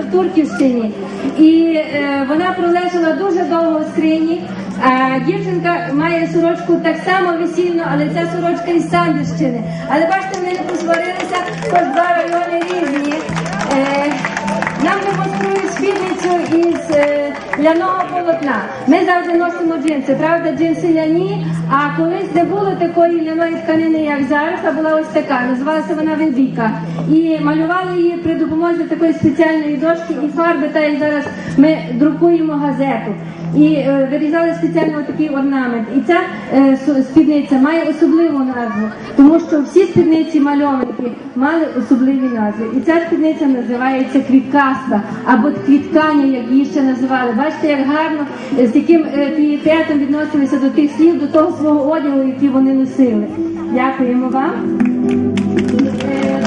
в Турківщині, і е, вона пролежала дуже довго в скрині. А дівчинка має сорочку так само весільну, але ця сорочка із Сандівщини. Але бачите, вони не посварилися, хоч два райони різні. Е, нам не із е, ляного полотна. Ми завжди носимо джинси. Правда, джинси ляні, а колись не було такої ляної тканини, як зараз, а була ось така. Називалася вона вельбіка. І малювали її при допомозі такої спеціальної дошки і фарби, та й зараз ми друкуємо газету. І е, вирізали спеціально такий орнамент. І ця е, спідниця має особливу назву, тому що всі спідниці мальованки мали особливі назви. І ця спідниця називається квіткаста або квіткання, як її ще називали. Бачите, як гарно е, з яким е, пієтетом відносилися до тих слів, до того свого одягу, який вони носили. Дякуємо вам.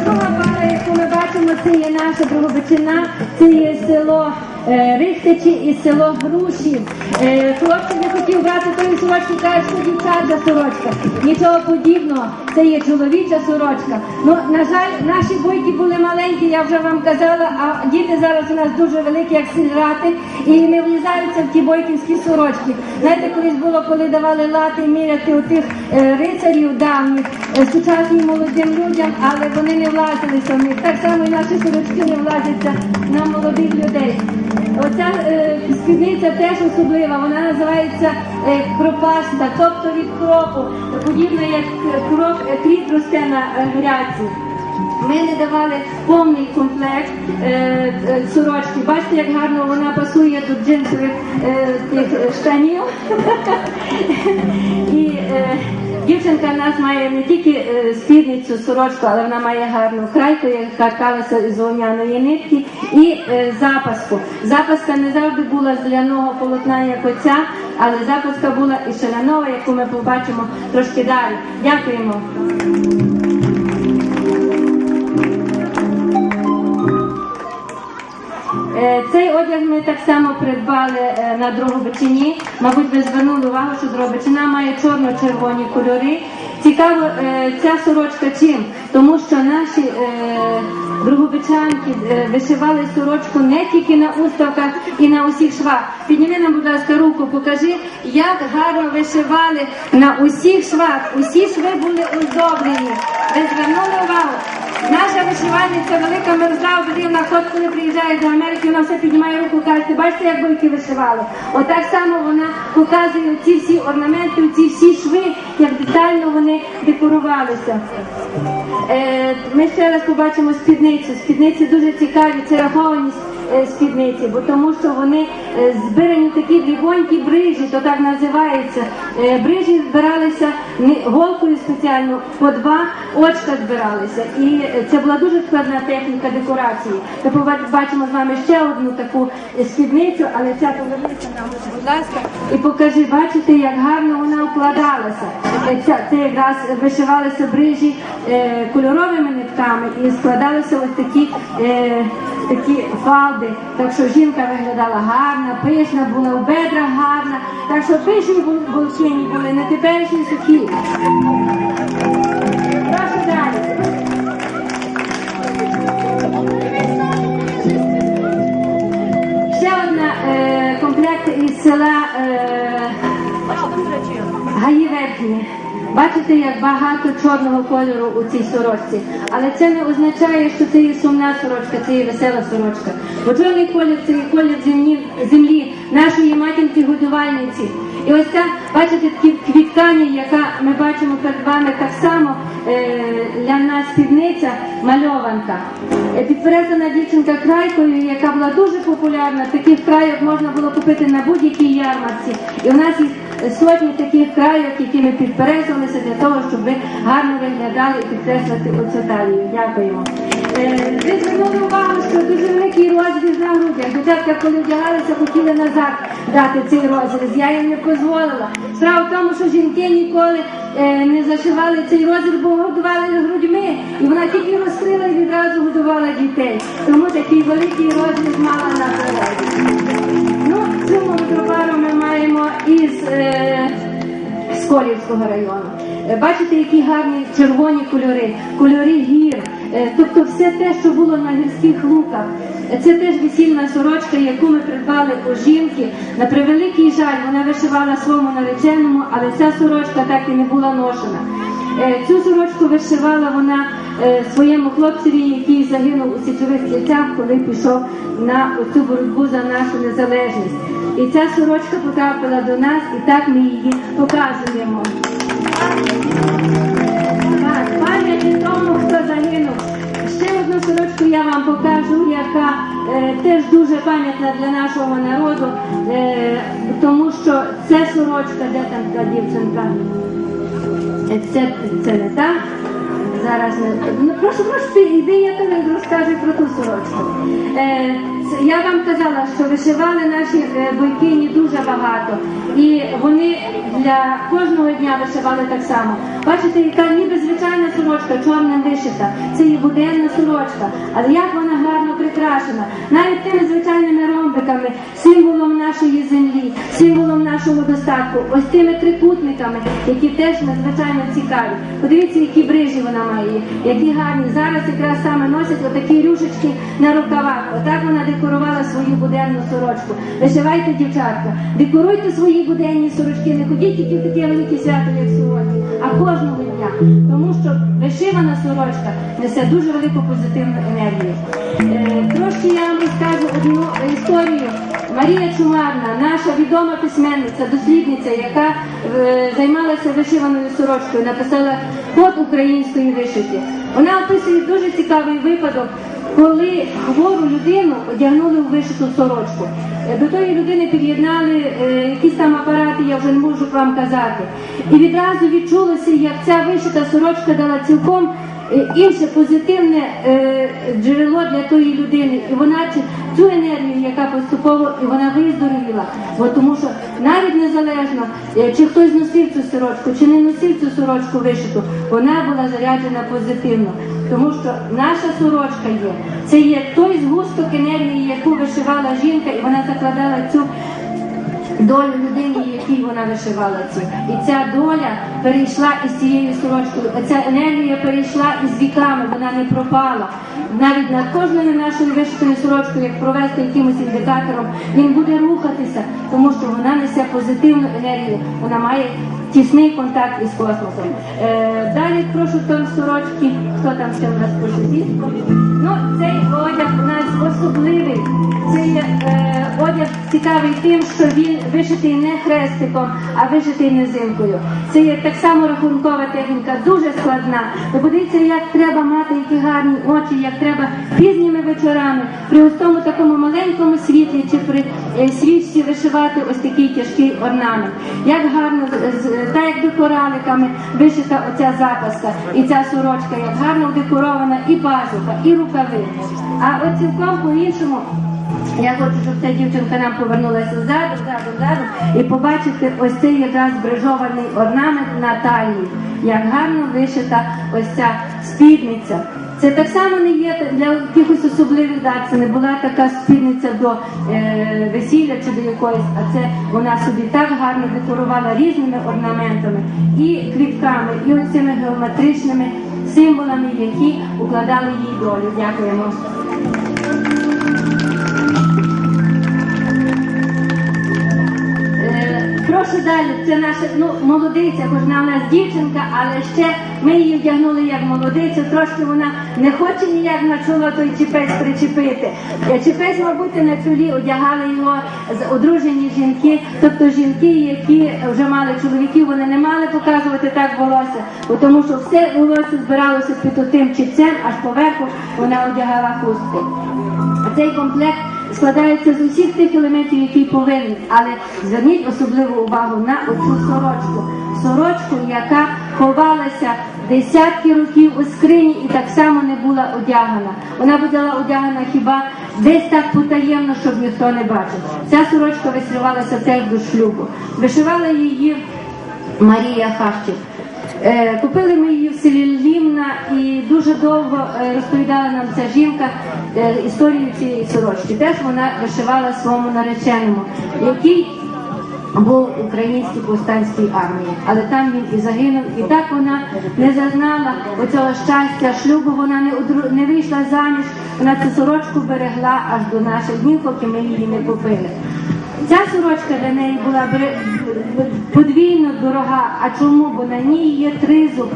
Друга пара, яку ми бачимо, це є наша Другобичина, це є село Рихтичі і село Грушів. Е, Хлопці не хотів брати тої сорочки, каже, що дівчача сорочка. Нічого подібного, це є чоловіча сорочка. Ну, на жаль, наші бойки були маленькі, я вже вам казала, а діти зараз у нас дуже великі, як сільрати, і не влізаються в ті бойківські сорочки. Знаєте, колись було, коли давали лати міряти у тих е, рицарів давніх, е, сучасним молодим людям, але вони не влазилися в них. Так само наші сорочки не влазяться на молодих людей. Оця е, спідниця теж особлива, вона називається е, кропаста, тобто від кропу, подібно як кроп, е, кріп росте на е, грядці. Ми не давали повний комплект е, е, сорочки. Бачите, як гарно вона пасує до джинсових е, тих штанів. І е, дівчинка в нас має не тільки е, спідницю, сорочку, але вона має гарну крайку, яка ткалася із вовняної нитки, і е, запаску. Запаска не завжди була з ляного полотна, як оця, але запаска була і шалянова, яку ми побачимо трошки далі. Дякуємо. Цей одяг ми так само придбали е, на Дрогобичині. Мабуть, ви звернули увагу, що Дрогобичина має чорно-червоні кольори. Цікаво, е, ця сорочка чим? Тому що наші е, другобичанки е, вишивали сорочку не тільки на уставках і на усіх швах. Підніми нам, будь ласка, руку, покажи, як гарно вишивали на усіх швах. Усі шви були оздоблені. Ви звернули увагу? Наша вишивальниця велика мерзла облівна, ход, коли приїжджає до Америки, вона все піднімає руку, каже, бачите, як бойки вишивали. Отак само вона показує ці всі орнаменти, ці всі шви, як детально вони декорувалися. Е, ми ще раз побачимо спідницю. Спідниці дуже цікаві, це раховані е, спідниці, бо тому що вони е, збирані такі дрібонькі брижі, то так називається. Е, брижі збиралися голкою спеціально, по два очка збиралися. І е, це була дуже складна техніка декорації. Ми бачимо з вами ще одну таку е, спідницю, але ця повернися нам, будь ласка, і покажи, бачите, як гарно вона укладалася. Е, Ця, це якраз вишивалися брижі е, кольоровими нитками і складалися ось такі, е, такі фалди. Так що жінка виглядала гарна, пишна, була в бедрах гарна. Так що пишні булкині були, не теперішні сухі. Прошу далі. Ще одна е, комплект із села е, Гаї Верхні. Бачите, як багато чорного кольору у цій сорочці. Але це не означає, що це є сумна сорочка, це є весела сорочка. Бо чорний колір це є колір землі, землі нашої матінки годувальниці. І ось ця, бачите, такі квіткання, яка ми бачимо перед вами так само е, ляна спідниця, мальованка. Е, Підперезана дівчинка крайкою, яка була дуже популярна. Таких крайок можна було купити на будь-якій ярмарці. І у нас їх сотні таких крайок, які ми підперезувалися для того, щоб ви гарно виглядали і підкреслити оцю талію. Дякуємо. Е, Ви звернули увагу, що дуже великий розріз на грудях. Дівчатка, коли вдягалися, хотіли назад дати цей розріз. Я їм не дозволила. Справа в тому, що жінки ніколи е, не зашивали цей розріз, бо годували грудьми. І вона тільки розкрила і відразу годувала дітей. Тому такий великий розріз мала на природі. Ну, цю товару ми маємо із е, Сколівського району. Е, Бачите, які гарні червоні кольори, кольори гір. Е, Тобто все те, що було на гірських луках. Це теж весільна сорочка, яку ми придбали у жінки. На превеликий жаль, вона вишивала своєму нареченому, але ця сорочка так і не була ношена. Е, Цю сорочку вишивала вона е, своєму хлопцеві, який загинув у січових стрільцях, коли пішов на цю боротьбу за нашу незалежність. І ця сорочка потрапила до нас, і так ми її показуємо. Так, пам'яті тому, хто загинув. Ще одну сорочку я вам покажу, яка е, теж дуже пам'ятна для нашого народу, е, тому що це сорочка, де там та дівчинка? Е, Це, це не та. Зараз не ну, прошу, прошу, іди, я тобі розкажу про ту сорочку. Е, я вам казала, що вишивали наші е, бойкині дуже багато, і вони для кожного дня вишивали так само. Бачите, яка ніби звичайна сорочка, чорним вишита. Це є буденна сорочка, але як вона гарно прикрашена, навіть тими звичайними ромбиками, символом нашої землі, символом нашого достатку, ось тими трикутниками, які теж надзвичайно цікаві. Подивіться, які брижі вона має, які гарні. Зараз якраз саме носять отакі рюшечки на рукавах. Отак вона декорувала свою буденну сорочку. Вишивайте, дівчатка, декоруйте свої буденні сорочки, не ходіть тільки в таке велике свято, як сьогодні, а кожного дня. Тому що вишивана сорочка несе дуже велику позитивну енергію. Е, трошки я вам розкажу одну історію. Марія Чумарна, наша відома письменниця, дослідниця, яка е, займалася вишиваною сорочкою, написала код української вишивки. Вона описує дуже цікавий випадок, коли хвору людину одягнули у вишиту сорочку. Е, До тої людини під'єднали е, якісь там апарати, я вже не можу вам казати. І відразу відчулося, як ця вишита сорочка дала цілком інше позитивне е, джерело для тої людини. І вона цю енергію, яка поступово і вона виздоровіла. Бо тому що навіть незалежно, е, чи хтось носив цю сорочку, чи не носив цю сорочку вишиту, вона була заряджена позитивно. Тому що наша сорочка є. Це є той згусток енергії, яку вишивала жінка, і вона закладала цю долю людини, якій вона вишивала цю. І ця доля перейшла із цією сорочкою. Ця енергія перейшла із віками, вона не пропала. Навіть над кожною нашою вишитою сорочкою, як провести якимось індикатором, він буде рухатися, тому що вона несе позитивну енергію. Вона має тісний контакт із космосом. Е, далі прошу там сорочки. Хто там ще у нас по сусідству? Ну, цей одяг у нас особливий. Це є е, одяг цікавий тим, що він вишитий не хрестиком, а вишитий низинкою. Це є так само рахункова техніка, дуже складна. Подивіться, як треба мати які гарні очі, як треба пізніми вечорами при ось тому такому маленькому світлі чи при свічці вишивати ось такий тяжкий орнамент. Як гарно та як декораликами вишита оця запаска і ця сорочка, як гарно декорована і пазуха, і рукави. А от цілком по-іншому. Я хочу, щоб ця дівчинка нам повернулася ззаду, ззаду, ззаду і побачити ось цей якраз брижований орнамент на талії, як гарно вишита ось ця спідниця. Це так само не є для якихось особливих дат. Це не була така спільниця до е, весілля чи до якоїсь, а це вона собі так гарно декорувала різними орнаментами і квітками, і оцими геометричними символами, які укладали їй долю. Дякуємо. Прошу далі, це наша ну, молодиця, хоч вона у нас дівчинка, але ще ми її вдягнули як молодицю, трошки вона не хоче ніяк на чоло той чіпець причепити. Е, Чіпець, мабуть, на чолі одягали його з- одружені жінки, тобто жінки, які вже мали чоловіків, вони не мали показувати так волосся, бо тому що все волосся збиралося під отим чіпцем, аж поверху вона одягала хустку. Цей комплект складається з усіх тих елементів, які повинні. Але зверніть особливу увагу на оцю сорочку. Сорочку, яка ховалася десятки років у скрині і так само не була одягана. Вона була одягана хіба десь так потаємно, щоб ніхто не бачив. Ця сорочка вишивалася теж до шлюбу. Вишивала її Марія Хащик. Е, Купили ми її в селі Лімна і дуже довго е, розповідала нам ця жінка е, історію цієї сорочки. Теж вона вишивала своєму нареченому, який був українській повстанській армії, але там він і загинув. І так вона не зазнала оцього щастя, шлюбу. Вона не одру- не вийшла заміж. Вона цю сорочку берегла аж до наших днів, поки ми її не купили. Ця сорочка для неї була подвійно дорога. А чому? Бо на ній є тризуб.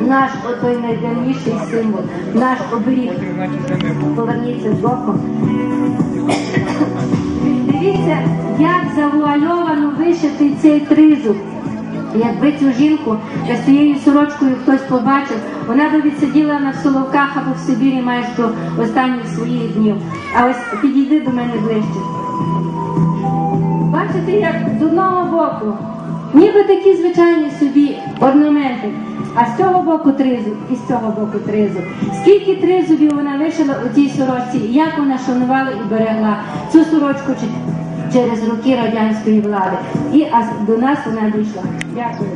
Наш отой найдавніший символ, наш оберіг. Поверніться з боку. Дивіться, як завуальовано вишитий цей тризуб. Якби цю жінку з цією сорочкою хтось побачив, вона би відсиділа на Соловках або в Сибірі майже до останніх своїх днів. А ось підійди до мене ближче. Бачите, як з одного боку, ніби такі звичайні собі орнаменти, а з цього боку тризуб і з цього боку тризуб. Скільки тризубів вона вишила у цій сорочці, як вона шанувала і берегла цю сорочку через роки радянської влади. І до нас вона дійшла. Дякую.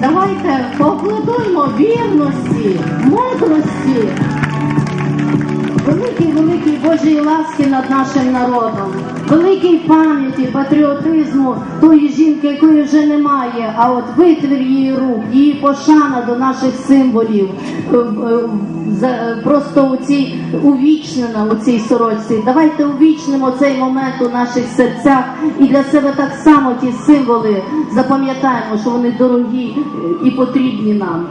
Давайте поаплодуймо вірності, мудрості, великій великій Божій ласки над нашим народом, великій пам'яті, патріотизму тої жінки, якої вже немає. А от витвір її рук, її пошана до наших символів, е, е, за- просто у цій увічнена у цій сорочці. Давайте увічнимо цей момент у наших серцях і для себе так само ті символи запам'ятаємо, що вони дорогі е, і потрібні нам.